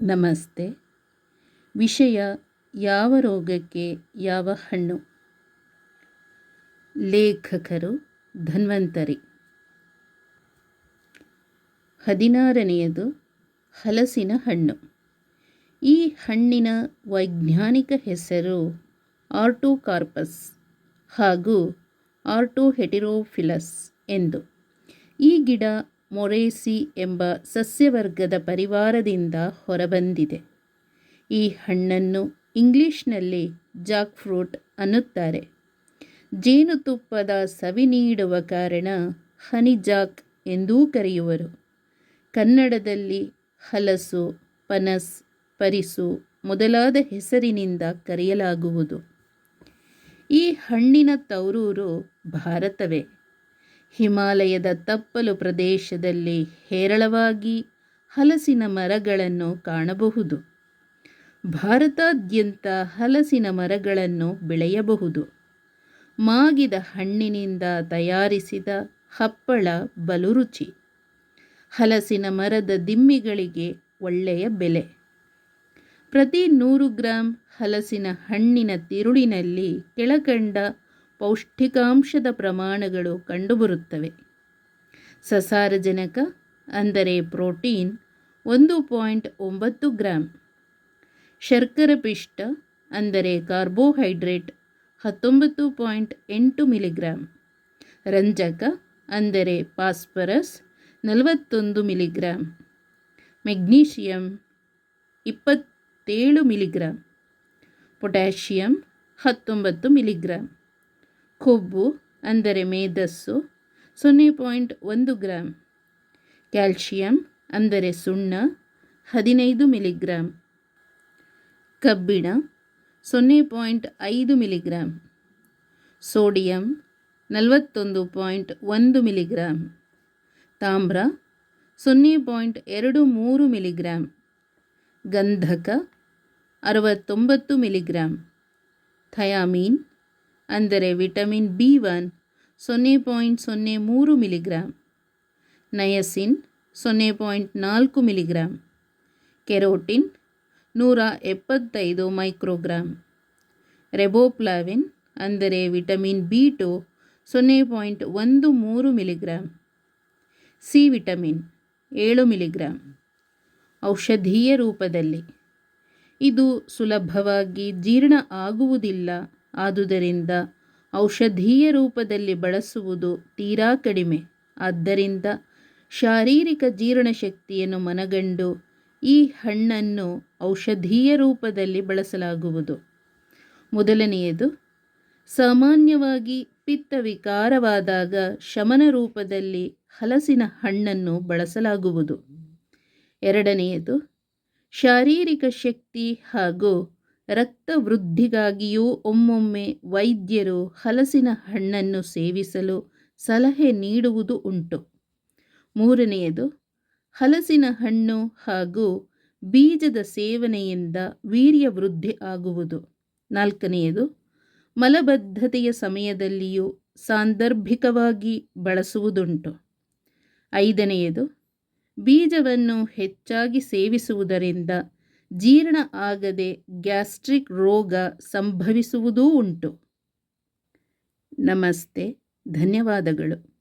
ನಮಸ್ತೆ. ವಿಷಯ ಯಾವ ರೋಗಕ್ಕೆ ಯಾವ ಹಣ್ಣು? ಲೇಖಕರು ಧನ್ವಂತರಿ. ಹದಿನಾರನೆಯದು ಹಲಸಿನ ಹಣ್ಣು. ಈ ಹಣ್ಣಿನ ವೈಜ್ಞಾನಿಕ ಹೆಸರು ಆರ್ಟೋಕಾರ್ಪಸ್ ಹಾಗೂ ಆರ್ಟೋಹೆಟಿರೋಫಿಲಸ್ ಎಂದು. ಈ ಗಿಡ ಮೊರೇಸಿ ಎಂಬ ಸಸ್ಯವರ್ಗದ ಪರಿವಾರದಿಂದ ಹೊರಬಂದಿದೆ. ಈ ಹಣ್ಣನ್ನು ಇಂಗ್ಲಿಷ್ನಲ್ಲಿ ಜಾಕ್ ಫ್ರೂಟ್ ಅನ್ನುತ್ತಾರೆ. ಜೇನುತುಪ್ಪದ ಸವಿ ನೀಡುವ ಕಾರಣ ಹನಿ ಜಾಕ್ ಎಂದೂ ಕರೆಯುವರು. ಕನ್ನಡದಲ್ಲಿ ಹಲಸು, ಪನಸ್, ಪರಿಸು ಮೊದಲಾದ ಹೆಸರಿನಿಂದ ಕರೆಯಲಾಗುವುದು. ಈ ಹಣ್ಣಿನ ತವರೂರು ಭಾರತವೇ. ಹಿಮಾಲಯದ ತಪ್ಪಲು ಪ್ರದೇಶದಲ್ಲಿ ಹೇರಳವಾಗಿ ಹಲಸಿನ ಮರಗಳನ್ನು ಕಾಣಬಹುದು. ಭಾರತಾದ್ಯಂತ ಹಲಸಿನ ಮರಗಳನ್ನು ಬೆಳೆಯಬಹುದು. ಮಾಗಿದ ಹಣ್ಣಿನಿಂದ ತಯಾರಿಸಿದ ಹಪ್ಪಳ ಬಲು ರುಚಿ ಹಲಸಿನ ಮರದ ದಿಮ್ಮಿಗಳಿಗೆ ಒಳ್ಳೆಯ ಬೆಲೆ. ಪ್ರತಿ ನೂರು ಗ್ರಾಂ ಹಲಸಿನ ಹಣ್ಣಿನ ತಿರುಳಿನಲ್ಲಿ ಕೆಳಕಂಡ ಪೌಷ್ಟಿಕಾಂಶದ ಪ್ರಮಾಣಗಳು ಕಂಡುಬರುತ್ತವೆ. ಸಸಾರಜನಕ ಅಂದರೆ ಪ್ರೋಟೀನ್ ಒಂದು ಪಾಯಿಂಟ್ ಒಂಬತ್ತು ಗ್ರಾಮ್ ಶರ್ಕರ ಪಿಷ್ಟ ಅಂದರೆ ಕಾರ್ಬೋಹೈಡ್ರೇಟ್ ಹತ್ತೊಂಬತ್ತು ಪಾಯಿಂಟ್ ಎಂಟು ಮಿಲಿಗ್ರಾಮ್ ರಂಜಕ ಅಂದರೆ ಫಾಸ್ಫರಸ್ ನಲವತ್ತೊಂದು ಮಿಲಿಗ್ರಾಮ್ ಮೆಗ್ನೀಷಿಯಂ ಇಪ್ಪತ್ತೇಳು ಮಿಲಿಗ್ರಾಮ್ ಪೊಟ್ಯಾಷಿಯಂ ಹತ್ತೊಂಬತ್ತು ಮಿಲಿಗ್ರಾಂ. ಕೊಬ್ಬು ಅಂದರೆ ಮೇಧಸ್ಸು ಸೊನ್ನೆ ಪಾಯಿಂಟ್ ಒಂದು ಗ್ರಾಮ್ ಕ್ಯಾಲ್ಶಿಯಂ ಅಂದರೆ ಸುಣ್ಣ ಹದಿನೈದು ಮಿಲಿಗ್ರಾಮ್ ಕಬ್ಬಿಣ ಸೊನ್ನೆ ಪಾಯಿಂಟ್ ಐದು ಮಿಲಿಗ್ರಾಮ್ ಸೋಡಿಯಂ ನಲವತ್ತೊಂದು ಪಾಯಿಂಟ್ ಒಂದು ಮಿಲಿಗ್ರಾಮ್ ತಾಮ್ರ ಸೊನ್ನೆ ಪಾಯಿಂಟ್ ಎರಡು ಮೂರು ಮಿಲಿಗ್ರಾಮ್ ಗಂಧಕ ಅರವತ್ತೊಂಬತ್ತು ಮಿಲಿಗ್ರಾಮ್ ಥಯಾಮೀನ್ ಅಂದರೆ ವಿಟಮಿನ್ ಬಿ ಒನ್, ಸೊನ್ನೆ ಪಾಯಿಂಟ್ ಸೊನ್ನೆ ಮೂರು ಮಿಲಿಗ್ರಾಮ್ ನಯಸಿನ್, ಸೊನ್ನೆ ಪಾಯಿಂಟ್ ನಾಲ್ಕು ಮಿಲಿಗ್ರಾಮ್ ಕೆರೋಟಿನ್, ನೂರ ಎಪ್ಪತ್ತೈದು ಮೈಕ್ರೋಗ್ರಾಮ್ ರೆಬೋಪ್ಲಾವಿನ್ ಅಂದರೆ ವಿಟಮಿನ್ ಬಿ ಟು, ಸೊನ್ನೆ ಪಾಯಿಂಟ್ ಒಂದು ಮೂರು ಮಿಲಿಗ್ರಾಮ್ ಸಿ ವಿಟಮಿನ್ ಏಳು ಮಿಲಿಗ್ರಾಮ್ ಔಷಧೀಯ ರೂಪದಲ್ಲಿ. ಇದು ಸುಲಭವಾಗಿ ಜೀರ್ಣ ಆಗುವುದಿಲ್ಲ. ಆದುದರಿಂದ ಔಷಧೀಯ ರೂಪದಲ್ಲಿ ಬಳಸುವುದು ತೀರಾ ಕಡಿಮೆ. ಆದ್ದರಿಂದ ಶಾರೀರಿಕ ಜೀರ್ಣಶಕ್ತಿಯನ್ನು ಮನಗಂಡು ಈ ಹಣ್ಣನ್ನು ಔಷಧೀಯ ರೂಪದಲ್ಲಿ ಬಳಸಲಾಗುವುದು. ಮೊದಲನೆಯದು, ಸಾಮಾನ್ಯವಾಗಿ ಪಿತ್ತ ವಿಕಾರವಾದಾಗ ಶಮನ ರೂಪದಲ್ಲಿ ಹಲಸಿನ ಹಣ್ಣನ್ನು ಬಳಸಲಾಗುವುದು. ಎರಡನೆಯದು, ಶಾರೀರಿಕ ಶಕ್ತಿ ಹಾಗೂ ರಕ್ತ ವೃದ್ಧಿಗಾಗಿಯೂ ಒಮ್ಮೊಮ್ಮೆ ವೈದ್ಯರು ಹಲಸಿನ ಹಣ್ಣನ್ನು ಸೇವಿಸಲು ಸಲಹೆ ನೀಡುವುದು ಉಂಟು. ಮೂರನೆಯದು, ಹಲಸಿನ ಹಣ್ಣು ಹಾಗೂ ಬೀಜದ ಸೇವನೆಯಿಂದ ವೀರ್ಯ ವೃದ್ಧಿ ಆಗುವುದು. ನಾಲ್ಕನೆಯದು, ಮಲಬದ್ಧತೆಯ ಸಮಯದಲ್ಲಿಯೂ ಸಾಂದರ್ಭಿಕವಾಗಿ ಬಳಸುವುದುಂಟು. ಐದನೆಯದು, ಬೀಜವನ್ನು ಹೆಚ್ಚಾಗಿ ಸೇವಿಸುವುದರಿಂದ ಜೀರ್ಣ ಆಗದೆ ಗ್ಯಾಸ್ಟ್ರಿಕ್ ರೋಗ ಸಂಭವಿಸುವುದೂ ಉಂಟು. ನಮಸ್ತೆ ಧನ್ಯವಾದಗಳು.